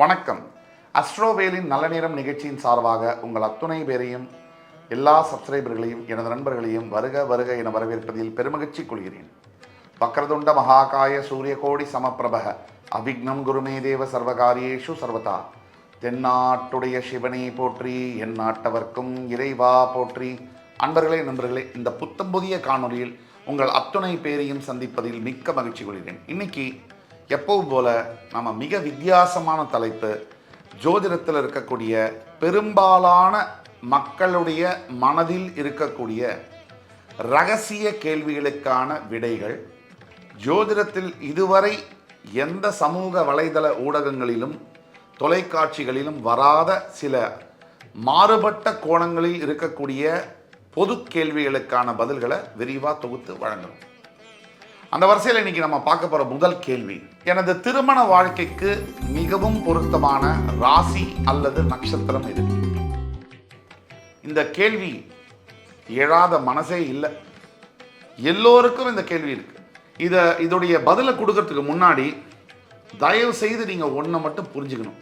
வணக்கம். அஸ்ட்ரோவேலின் நல்ல நேரம் நிகழ்ச்சியின் சார்பாக உங்கள் அத்துணை பேரையும் எல்லா சப்ஸ்கிரைபர்களையும் எனது நண்பர்களையும் வருக வருக என வரவேற்பதில் பெருமகிழ்ச்சி கொள்கிறேன். வக்ரதுண்ட மகாகாய சூரியகோடி சமப்பிரபக அபிக்னம் குருமே தேவ சர்வகாரியேஷு சர்வதா. தென்னாட்டுடைய சிவனை போற்றி என் நாட்டவர்க்கும் இறைவா போற்றி. அன்பர்களே நண்பர்களே இந்த புத்தம் புதிய காணொளியில் உங்கள் அத்துணை பேரையும் சந்திப்பதில் மிக்க மகிழ்ச்சி கொள்கிறேன். இன்னைக்கு எப்பவும் போல நம்ம மிக வித்தியாசமான தலைப்பு ஜோதிடத்தில் இருக்கக்கூடிய பெரும்பாலான மக்களுடைய மனதில் இருக்கக்கூடிய ரகசிய கேள்விகளுக்கான விடைகள் ஜோதிடத்தில் இதுவரை எந்த சமூக வலைதள ஊடகங்களிலும் தொலைக்காட்சிகளிலும் வராத சில மாறுபட்ட கோணங்களில் இருக்கக்கூடிய பொது கேள்விகளுக்கான பதில்களை விரிவாக தொகுத்து வழங்குறோம். அந்த வரிசையில் இன்னைக்கு நம்ம பார்க்க போகிற முதல் கேள்வி எனது திருமண வாழ்க்கைக்கு மிகவும் பொருத்தமான ராசி அல்லது நட்சத்திரம் எது? இந்த கேள்வி எழாத மனசே இல்லை. எல்லோருக்கும் இந்த கேள்வி இருக்கு. இதை இதோடைய பதிலை கொடுக்கறதுக்கு முன்னாடி தயவு செய்து நீங்கள் ஒன்றை மட்டும் புரிஞ்சுக்கணும்.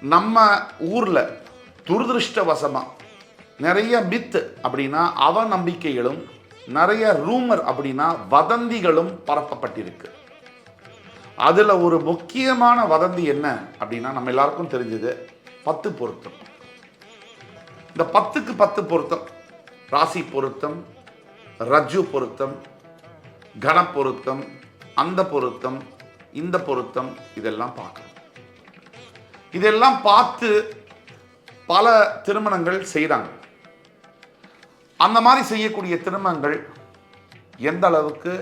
நம்ம ஊரில் துரதிருஷ்டவசமாக நிறைய மித்து அப்படின்னா அவநம்பிக்கைகளும் நிறைய ரூமர் அப்படின்னா வதந்திகளும் பரப்பப்பட்டிருக்கு. அதில் ஒரு முக்கியமான வதந்தி என்ன அப்படின்னா நம்ம எல்லாருக்கும் தெரிஞ்சது பத்து பொருத்தம். இந்த பத்துக்கு பத்து பொருத்தம் ராசி பொருத்தம் ரஜு பொருத்தம் கன பொருத்தம் அந்த பொருத்தம் இந்த பொருத்தம் இதெல்லாம் பார்க்கணும். இதெல்லாம் பார்த்து பல திருமணங்கள் செய்கிறாங்க அந்த மாதிரி செய்யக்கூடிய திருமணங்கள் எந்த அளவுக்கு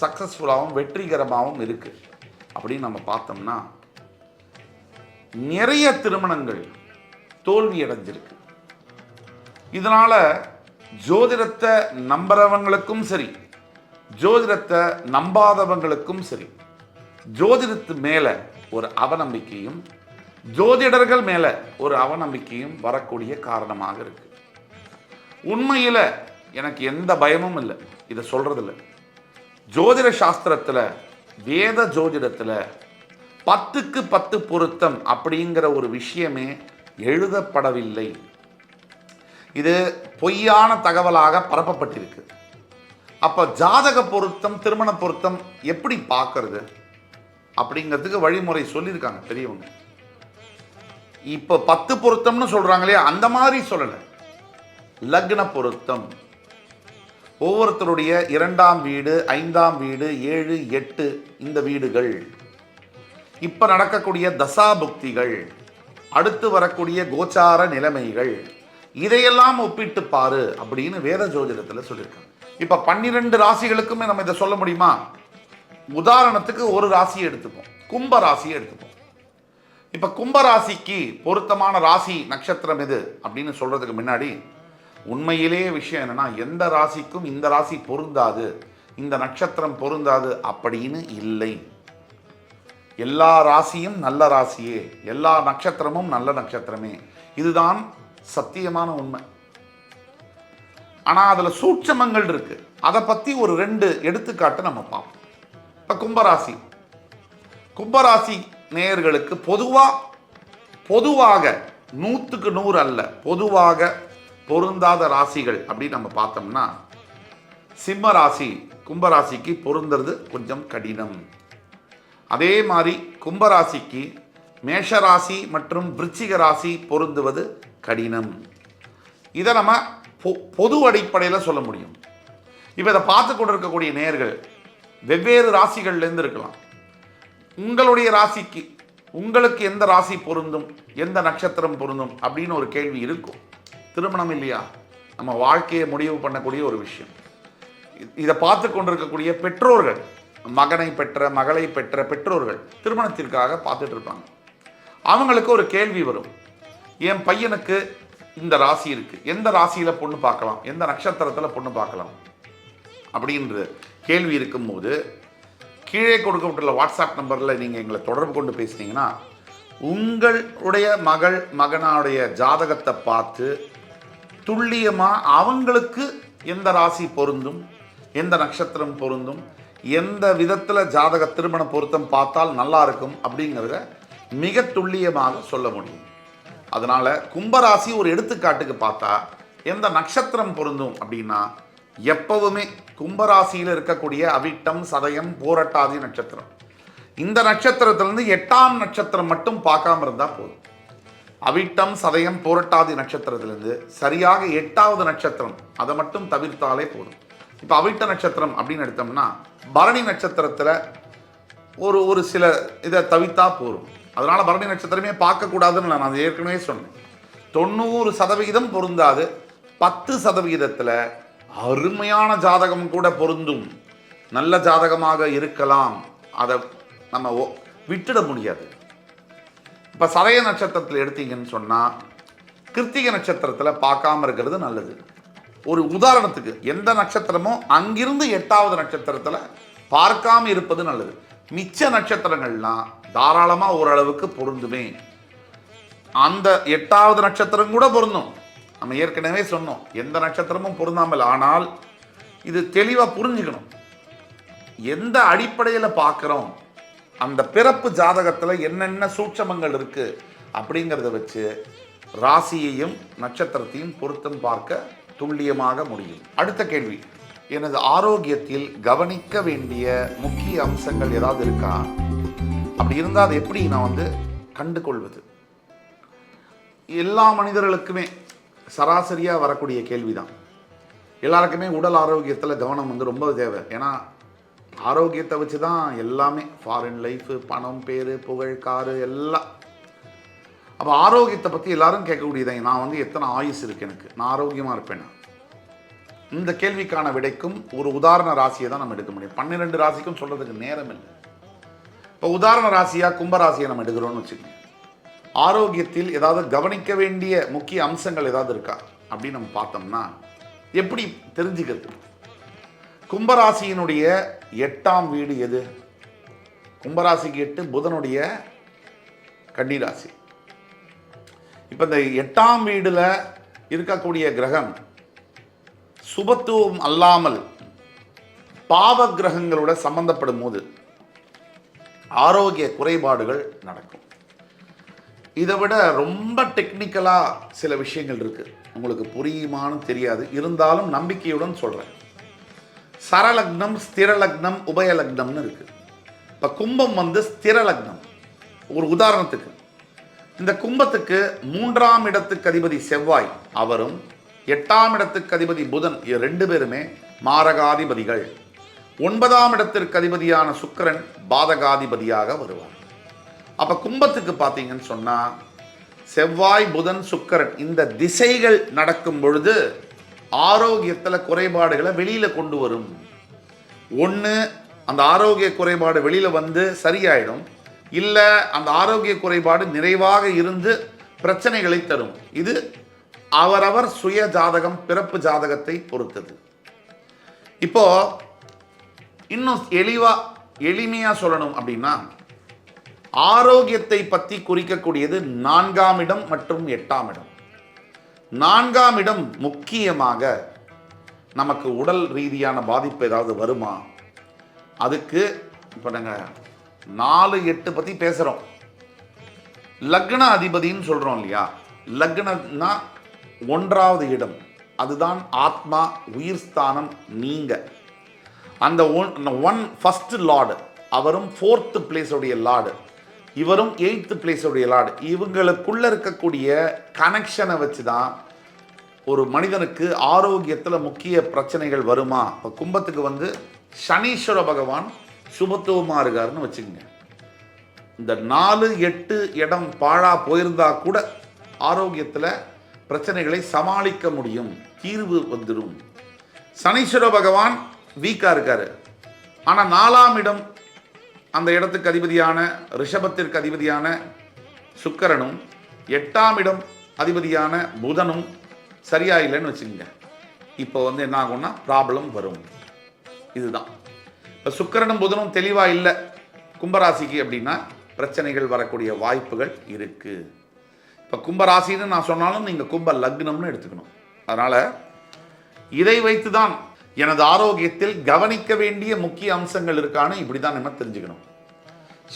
சக்ஸஸ்ஃபுல்லாகவும் வெற்றிகரமாகவும் இருக்குது அப்படின்னு நம்ம பார்த்தோம்னா நிறைய திருமணங்கள் தோல்வி அடைஞ்சிருக்கு இதனால் ஜோதிடத்தை நம்புறவங்களுக்கும் சரி ஜோதிடத்தை நம்பாதவங்களுக்கும் சரி ஜோதிடத்து மேலே ஒரு அவநம்பிக்கையும் ஜோதிடர்கள் மேலே ஒரு அவநம்பிக்கையும் வரக்கூடிய காரணமாக இருக்குது உண்மையில எனக்கு எந்த பயமும் இல்லை. இதை சொல்கிறதில்ல ஜோதிட சாஸ்திரத்துல வேத ஜோதிடத்துல பத்துக்கு பத்து பொருத்தம் அப்படிங்கிற ஒரு விஷயமே எழுதப்படவில்லை. இது பொய்யான தகவலாக பரப்பப்பட்டிருக்கு. அப்ப ஜாதக பொருத்தம் திருமண பொருத்தம் எப்படி பார்க்கறது அப்படிங்கிறதுக்கு வழிமுறை சொல்லியிருக்காங்க பெரியவங்க. இப்போ பத்து பொருத்தம்னு சொல்கிறாங்களே அந்த மாதிரி சொல்லலை. லக்ன பொருத்தம். ஒவ்வொருத்தருடைய இரண்டாம் வீடு ஐந்தாம் வீடு ஏழு எட்டு இந்த வீடுகள். இப்ப நடக்கக்கூடிய தசாபுக்திகள் அடுத்து வரக்கூடிய கோச்சார நிலைமைகள் இதையெல்லாம் ஒப்பிட்டு பாரு அப்படின்னு வேத ஜோதிடத்தில் சொல்லியிருக்காங்க. இப்போ பன்னிரெண்டு ராசிகளுக்குமே நம்ம இதை சொல்ல முடியுமா? உதாரணத்துக்கு ஒரு ராசியை எடுத்துப்போம். கும்ப ராசியை எடுத்துப்போம். இப்போ கும்ப ராசிக்கு பொருத்தமான ராசி நட்சத்திரம் எது? அப்படின்னு சொல்றதுக்கு முன்னாடி உண்மையிலே விஷயம் என்னன்னா எந்த ராசிக்கும் இந்த ராசி பொருந்தாது. இந்த நட்சத்திரம் பொருந்தாது அப்படின்னு இல்லை. எல்லா ராசியும் நல்ல ராசியே. எல்லா நட்சத்திரமும் நல்ல நட்சத்திரமே. இதுதான் சத்தியமான உண்மை. ஆனா அதுல சூட்சமங்கள் இருக்கு. அதை பத்தி ஒரு ரெண்டு எடுத்துக்காட்டு நம்ம பார்ப்போம். இப்போ கும்பராசி. கும்பராசி நேயர்களுக்கு பொதுவா பொதுவாக நூற்றுக்கு நூறு அல்ல. பொதுவாக பொருந்தாத ராசிகள் அப்படின்னு நம்ம பார்த்தோம்னா சிம்ம ராசி கும்பராசிக்கு பொருந்துறது கொஞ்சம் கடினம். அதே மாதிரி கும்பராசிக்கு மேஷராசி மற்றும் விருச்சிக ராசி பொருந்துவது கடினம். இதை நம்ம பொ- பொது அடிப்படையில் சொல்ல முடியும். இப்போ இதை பார்த்து கொண்டிருக்கக்கூடிய நேர்கள் வெவ்வேறு ராசிகள்லேருந்து இருக்கலாம். உங்களுடைய ராசிக்கு உங்களுக்கு எந்த ராசி பொருந்தும் எந்த நட்சத்திரம் பொருந்தும் அப்படின்னு ஒரு கேள்வி இருக்கும். திருமணம் இல்லையா? நம்ம வாழ்க்கையை முடிவு பண்ணக்கூடிய ஒரு விஷயம். இதை பார்த்து கொண்டிருக்கக்கூடிய பெற்றோர்கள் மகனை பெற்ற மகளை பெற்ற பெற்றோர்கள் திருமணத்திற்காக பார்த்துட்டு இருப்பாங்க. அவங்களுக்கு ஒரு கேள்வி வரும். என் பையனுக்கு இந்த ராசி இருக்குது எந்த ராசியில் பொண்ணு பார்க்கலாம்? எந்த நட்சத்திரத்தில் பொண்ணு பார்க்கலாம்? அப்படின்ற கேள்வி இருக்கும்போது கீழே கொடுக்கப்பட்டுள்ள வாட்ஸ்அப் நம்பரில் நீங்கள் எங்களை தொடர்பு கொண்டு பேசுனீங்கன்னா உங்களுடைய மகள் மகனாடைய ஜாதகத்தை பார்த்து துல்லியமாக அவங்களுக்கு எந்த ராசி பொருந்தும் எந்த நட்சத்திரம் பொருந்தும் எந்த விதத்தில் ஜாதக திருமண பொருத்தம் பார்த்தால் நல்லா இருக்கும் அப்படிங்கிறத மிக துல்லியமாக சொல்ல முடியும். அதனால் கும்பராசி ஒரு எடுத்துக்காட்டுக்கு பார்த்தா எந்த நட்சத்திரம் பொருந்தும் அப்படின்னா எப்பவுமே கும்பராசியில் இருக்கக்கூடிய அவிட்டம் சதயம் போரட்டாதி நட்சத்திரம். இந்த நட்சத்திரத்திலேருந்து எட்டாம் நட்சத்திரம் மட்டும் பார்க்காம இருந்தால் போதும். அவிட்டம் சதயம் போரட்டாதி நட்சத்திரத்திலிருந்து சரியாக எட்டாவது நட்சத்திரம். அதை மட்டும் தவிர்த்தாலே போதும். இப்போ அவிட்ட நட்சத்திரம் அப்படின்னு எடுத்தோம்னா பரணி நட்சத்திரத்தில் ஒரு ஒரு சில இதை தவித்தா போதும். அதனால பரணி நட்சத்திரமே பார்க்கக்கூடாதுன்னு நான் அது ஏற்கனவே சொன்னேன். தொண்ணூறு சதவிகிதம் பொருந்தாது. பத்து சதவிகிதத்தில் அருமையான ஜாதகம் கூட பொருந்தும். நல்ல ஜாதகமாக இருக்கலாம். அதை நம்ம விட்டுட முடியாது. இப்போ சதய நட்சத்திரத்தில் எடுத்தீங்கன்னு சொன்னால் கிருத்திகை நட்சத்திரத்தில் பார்க்காம இருக்கிறது நல்லது. ஒரு உதாரணத்துக்கு எந்த நட்சத்திரமோ அங்கிருந்து எட்டாவது நட்சத்திரத்தில் பார்க்காம இருப்பது நல்லது. மிச்ச நட்சத்திரங்கள்லாம் தாராளமாக ஓரளவுக்கு பொருந்துமே. அந்த எட்டாவது நட்சத்திரம் கூட பொருந்தும். நம்ம ஏற்கனவே சொன்னோம் எந்த நட்சத்திரமும் பொருந்தாமல் ஆனால் இது தெளிவாக புரிஞ்சுக்கணும். எந்த அடிப்படையில் பார்க்குறோம்? அந்த பிறப்பு ஜாதகத்தில் என்னென்ன சூட்சமங்கள் இருக்குது அப்படிங்கிறத வச்சு ராசியையும் நட்சத்திரத்தையும் பொருத்தம் பார்க்க துல்லியமாக முடியும். அடுத்த கேள்வி. எனது ஆரோக்கியத்தில் கவனிக்க வேண்டிய முக்கிய அம்சங்கள் ஏதாவது இருக்கா? அப்படி இருந்தால் அதை எப்படி நான் வந்து கண்டு கொள்வது எல்லா மனிதர்களுக்குமே சராசரியாக வரக்கூடிய கேள்விதான். எல்லாருக்குமே உடல் ஆரோக்கியத்தில் கவனம் வந்து ரொம்ப தேவை. ஏன்னா ஆரோக்கியத்தை வச்சு தான் எல்லாமே. ஃபாரின் லைஃபு பணம் பேர் புகழ் காரு எல்லாம். அப்போ ஆரோக்கியத்தை பற்றி எல்லாரும் கேட்கக்கூடியதாங்க நான் வந்து எத்தனை ஆயுஸ் இருக்கு எனக்கு? நான் ஆரோக்கியமாக இருப்பேன்? இந்த கேள்விக்கான விடைக்கும் ஒரு உதாரண ராசியை தான் நம்ம எடுக்க முடியும். பன்னிரெண்டு ராசிக்கும் சொல்கிறதுக்கு நேரம் இல்லை. இப்போ உதாரண ராசியாக கும்பராசியை நம்ம எடுக்கிறோம்னு வச்சுக்கோங்க. ஆரோக்கியத்தில் ஏதாவது கவனிக்க வேண்டிய முக்கிய அம்சங்கள் ஏதாவது இருக்கா? அப்படின்னு நம்ம பார்த்தோம்னா எப்படி தெரிஞ்சுக்கிறது? கும்பராசியினுடைய எட்டாம் வீடு எது? கும்பராசிக்கு எட்டு புதனுடைய கன்னிராசி. இப்போ இந்த எட்டாம் வீடில் இருக்கக்கூடிய கிரகம் சுபத்துவம் அல்லாமல் பாவ கிரகங்களோட சம்பந்தப்படும் போது ஆரோக்கிய குறைபாடுகள் நடக்கும். இதை விட ரொம்ப டெக்னிக்கலாக சில விஷயங்கள் இருக்குது உங்களுக்கு புரியுமான்னு தெரியாது. இருந்தாலும் நம்பிக்கையுடன் சொல்கிறேன் சரலக்னம் ஸ்திரலக்னம் உபயலக்னம்னு இருக்குது இப்போ கும்பம் வந்து ஸ்திரலக்னம். ஒரு உதாரணத்துக்கு. இந்த கும்பத்துக்கு மூன்றாம் இடத்துக்கு அதிபதி செவ்வாய் அவரும் எட்டாம் இடத்துக்கு அதிபதி புதன் ரெண்டு பேருமே மாரகாதிபதிகள். ஒன்பதாம் இடத்திற்கு அதிபதியான சுக்கரன் பாதகாதிபதியாக வருவார். அப்போ கும்பத்துக்கு பார்த்தீங்கன்னு சொன்னால் செவ்வாய் புதன் சுக்கரன் இந்த திசைகள் நடக்கும் பொழுது ஆரோக்கியத்தில் குறைபாடுகளை வெளியில் கொண்டு வரும். ஒன்று அந்த ஆரோக்கிய குறைபாடு வெளியில் வந்து சரியாயிடும். இல்லை அந்த ஆரோக்கிய குறைபாடு நிறைவாக இருந்து பிரச்சனைகளை தரும். இது அவரவர் சுய ஜாதகம் பிறப்பு ஜாதகத்தை பொறுத்தது. இப்போ இன்னும் எளிவா எளிமையாக சொல்லணும் அப்படின்னா ஆரோக்கியத்தை பற்றி குறிக்கக்கூடியது நான்காம் இடம் மற்றும் எட்டாம் இடம். நான்காம் இடம் முக்கியமாக நமக்கு உடல் ரீதியான பாதிப்பு ஏதாவது வருமா? அதுக்கு இப்போ நாங்கள் நாலு எட்டு பற்றி பேசுகிறோம் லக்ன அதிபதின்னு சொல்கிறோம் இல்லையா? லக்னம்னா ஒன்றாவது இடம். அதுதான் ஆத்மா உயிர் ஸ்தானம் நீங்கள் அந்த ஒன் ஒன் ஃபஸ்ட் லார்டு அவரும் ஃபோர்த்து பிளேஸுடைய லார்டு இவரும் எயித்து பிளேஸுடைய லார்டு இவங்களுக்குள்ள இருக்கக்கூடிய கனெக்ஷனை வச்சு தான் ஒரு மனிதனுக்கு ஆரோக்கியத்தில் முக்கிய பிரச்சனைகள் வருமா? இப்போ கும்பத்துக்கு வந்து சனீஸ்வர பகவான் சுபத்துவமாக இருக்காருன்னு வச்சுக்கோங்க. இந்த நாலு எட்டு இடம் பாழா போயிருந்தா கூட ஆரோக்கியத்தில் பிரச்சனைகளை சமாளிக்க முடியும். தீர்வு வந்துடும் சனீஸ்வர பகவான் வீக்காக இருக்காரு. ஆனால் நாலாம் இடம் அந்த இடத்துக்கு அதிபதியான ரிஷபத்திற்கு அதிபதியான சுக்கரனும் எட்டாம் இடம் அதிபதியான புதனும் சரியா இல்லைன்னு வச்சுக்கோங்க. இப்போ வந்து என்ன ஆகும்னா ப்ராப்ளம் வரும். இதுதான். இப்போ சுக்கரனும் புதனும் தெளிவாக இல்லை. கும்பராசிக்கு அப்படின்னா பிரச்சனைகள் வரக்கூடிய வாய்ப்புகள் இருக்கு. இப்போ கும்பராசின்னு நான் சொன்னாலும் நீங்கள் கும்ப லக்னம்னு எடுத்துக்கணும். அதனால் இதை வைத்து தான் எனது ஆரோக்கியத்தில் கவனிக்க வேண்டிய முக்கிய அம்சங்கள் இருக்கான்னு இப்படி தான் நம்ம தெரிஞ்சுக்கணும்.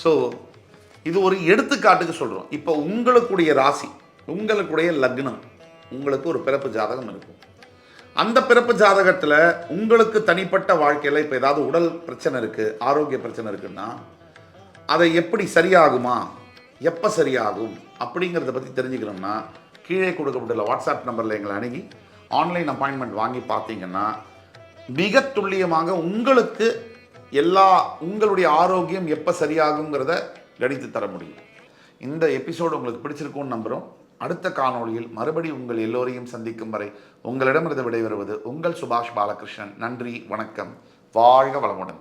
ஸோ இது ஒரு எடுத்துக்காட்டுக்கு சொல்கிறோம் இப்போ உங்களுக்குடைய ராசி உங்களுக்குடைய லக்னம் உங்களுக்கு ஒரு பிறப்பு ஜாதகம் இருக்கும். அந்த பிறப்பு ஜாதகத்தில் உங்களுக்கு தனிப்பட்ட வாழ்க்கையில் இப்போ ஏதாவது உடல் பிரச்சனை இருக்குது ஆரோக்கிய பிரச்சனை இருக்குன்னா அதை எப்படி சரியாகுமா எப்போ சரியாகும் அப்படிங்கிறத பற்றி தெரிஞ்சுக்கணும்னா கீழே கொடுக்கப்பட்டுள்ள வாட்ஸ்அப் நம்பரில் எங்களை அணுகி ஆன்லைன் அப்பாயின்மெண்ட் வாங்கி பார்த்தீங்கன்னா மிக துல்லியமாக உங்களுக்கு எல்லா உங்களுடைய ஆரோக்கியம் எப்போ சரியாகுங்கிறத கணித்து தர முடியும். இந்த எபிசோடு உங்களுக்கு பிடிச்சிருக்கும்னு நம்புகிறோம் அடுத்த காணொளியில் மறுபடி உங்கள் எல்லோரையும் சந்திக்கும் வரை உங்களிடமிருந்து விடைபெறுவது உங்கள் சுபாஷ் பாலகிருஷ்ணன். நன்றி வணக்கம். வாழ்க வளமுடன்.